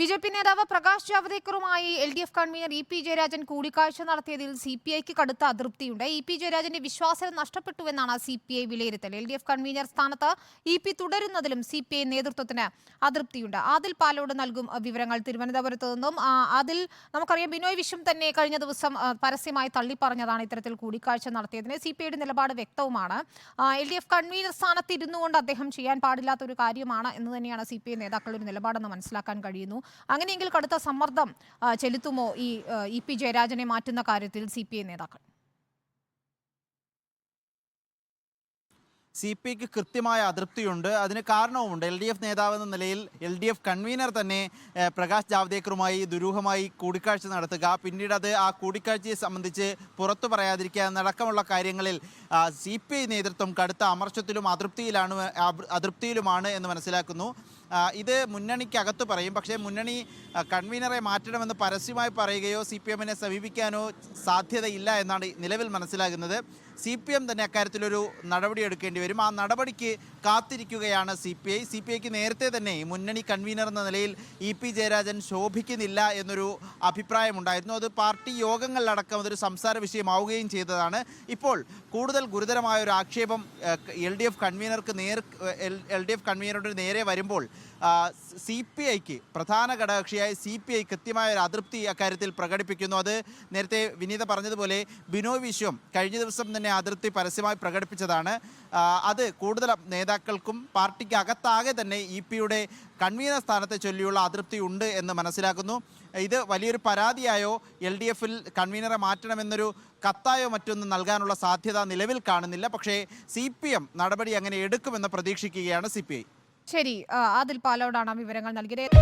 B J P നേതാവ് Prakash ജാവ്ദേക്കറുമായി L D F convener E P Jayarajan കൂടിക്കാഴ്ച നടത്തിയതിൽ C P ഐക്ക് കടുത്ത അതൃപ്തിയുണ്ട്. ഇ പി ജയരാജന്റെ വിശ്വാസ്യത നഷ്ടപ്പെട്ടുവെന്നാണ് സി പി ഐ വിലയിരുത്തൽ. എൽ ഡി എഫ് കൺവീനർ സ്ഥാനത്ത് ഇ പി തുടരുന്നതിലും സി പി ഐ നേതൃത്വത്തിന് അതൃപ്തിയുണ്ട്. ആദിൽ പാലോട് നൽകും വിവരങ്ങൾ തിരുവനന്തപുരത്ത് നിന്നും. അതിൽ നമുക്കറിയാം ബിനോയ് വിശ്വം തന്നെ കഴിഞ്ഞ ദിവസം പരസ്യമായി തള്ളിപ്പറഞ്ഞതാണ് ഇത്തരത്തിൽ കൂടിക്കാഴ്ച നടത്തിയതിന്. സി പി ഐയുടെ നിലപാട് വ്യക്തവുമാണ്. എൽ ഡി എഫ് കൺവീനർ സ്ഥാനത്ത് ഇരുന്നുകൊണ്ട് അദ്ദേഹം ചെയ്യാൻ പാടില്ലാത്ത ഒരു കാര്യമാണ് എന്ന് തന്നെയാണ് സി പി ഐ നേതാക്കളുടെ നിലപാടെന്ന് മനസ്സിലാക്കാൻ കഴിയുന്നു. അങ്ങനെയെങ്കിൽ കടുത്ത സമ്മർദ്ദം ചെലുത്തുമോ ഈ ഇ പി ജയരാജനെ മാറ്റുന്ന കാര്യത്തിൽ സി പി ഐ നേതാക്കൾ? സി പി ഐക്ക് കൃത്യമായ അതൃപ്തിയുണ്ട്. അതിന് കാരണവുമുണ്ട്. എൽ ഡി എഫ് നേതാവ് എന്ന നിലയിൽ എൽ ഡി എഫ് കൺവീനർ തന്നെ പ്രകാശ് ജാവ്ദേക്കറുമായി ദുരൂഹമായി കൂടിക്കാഴ്ച നടത്തുക. പിന്നീട് അത് ആ കൂടിക്കാഴ്ചയെ സംബന്ധിച്ച് പുറത്തു പറയാതിരിക്കുക എന്നടക്കമുള്ള കാര്യങ്ങളിൽ സി പി ഐ നേതൃത്വം കടുത്ത അമർഷത്തിലും അതൃപ്തിയിലാണ് അതൃപ്തിയിലുമാണ് എന്ന് മനസ്സിലാക്കുന്നു. ഇത് മുന്നണിക്കകത്ത് പറയും. പക്ഷേ മുന്നണി കൺവീനറെ മാറ്റണമെന്ന് പരസ്യമായി പറയുകയോ സി പി എമ്മിനെ സമീപിക്കാനോ സാധ്യതയില്ല എന്നാണ് നിലവിൽ മനസ്സിലാകുന്നത്. സി പി എം തന്നെ അക്കാര്യത്തിലൊരു നടപടി എടുക്കേണ്ടി വരും. ആ നടപടിക്ക് കാത്തിരിക്കുകയാണ് C P I. C P ഐക്ക് നേരത്തെ തന്നെ മുന്നണി കൺവീനർ എന്ന നിലയിൽ ഇ പി ജയരാജൻ ശോഭിക്കുന്നില്ല എന്നൊരു അഭിപ്രായമുണ്ടായിരുന്നു. അത് പാർട്ടി യോഗങ്ങളിലടക്കം അതൊരു സംസാര വിഷയമാവുകയും ചെയ്തതാണ്. ഇപ്പോൾ കൂടുതൽ ഗുരുതരമായ ഒരു ആക്ഷേപം എൽ ഡി എഫ് കൺവീനർക്ക് നേർ എൽ ഡി എഫ് കൺവീനറുടെ നേരെ വരുമ്പോൾ സി പി ഐക്ക് പ്രധാന ഘടകകക്ഷിയായ സി പി ഐ കൃത്യമായ ഒരു അതൃപ്തി അക്കാര്യത്തിൽ പ്രകടിപ്പിക്കുന്നു. അത് നേരത്തെ വിനീത പറഞ്ഞതുപോലെ ബിനോയ് വിശ്വം കഴിഞ്ഞ ദിവസം തന്നെ അതൃപ്തി പരസ്യമായി പ്രകടിപ്പിച്ചതാണ്. അത് കൂടുതൽ നേതാക്കൾക്കും പാർട്ടിക്ക് അകത്താകെ തന്നെ ഇ പിയുടെ കൺവീനർ സ്ഥാനത്തെ ചൊല്ലിയുള്ള അതൃപ്തി ഉണ്ട് എന്ന് മനസ്സിലാക്കുന്നു. ഇത് വലിയൊരു പരാതിയായോ എൽ ഡി എഫിൽ കൺവീനറെ മാറ്റണമെന്നൊരു കത്തായോ മറ്റൊന്നും നൽകാനുള്ള സാധ്യത നിലവിൽ കാണുന്നില്ല. പക്ഷേ സി പി എം നടപടി അങ്ങനെ എടുക്കുമെന്ന് പ്രതീക്ഷിക്കുകയാണ് സി പി ഐ. ശരി ആദിൽ പാലോടാണ് വിവരങ്ങൾ നൽകിയത്.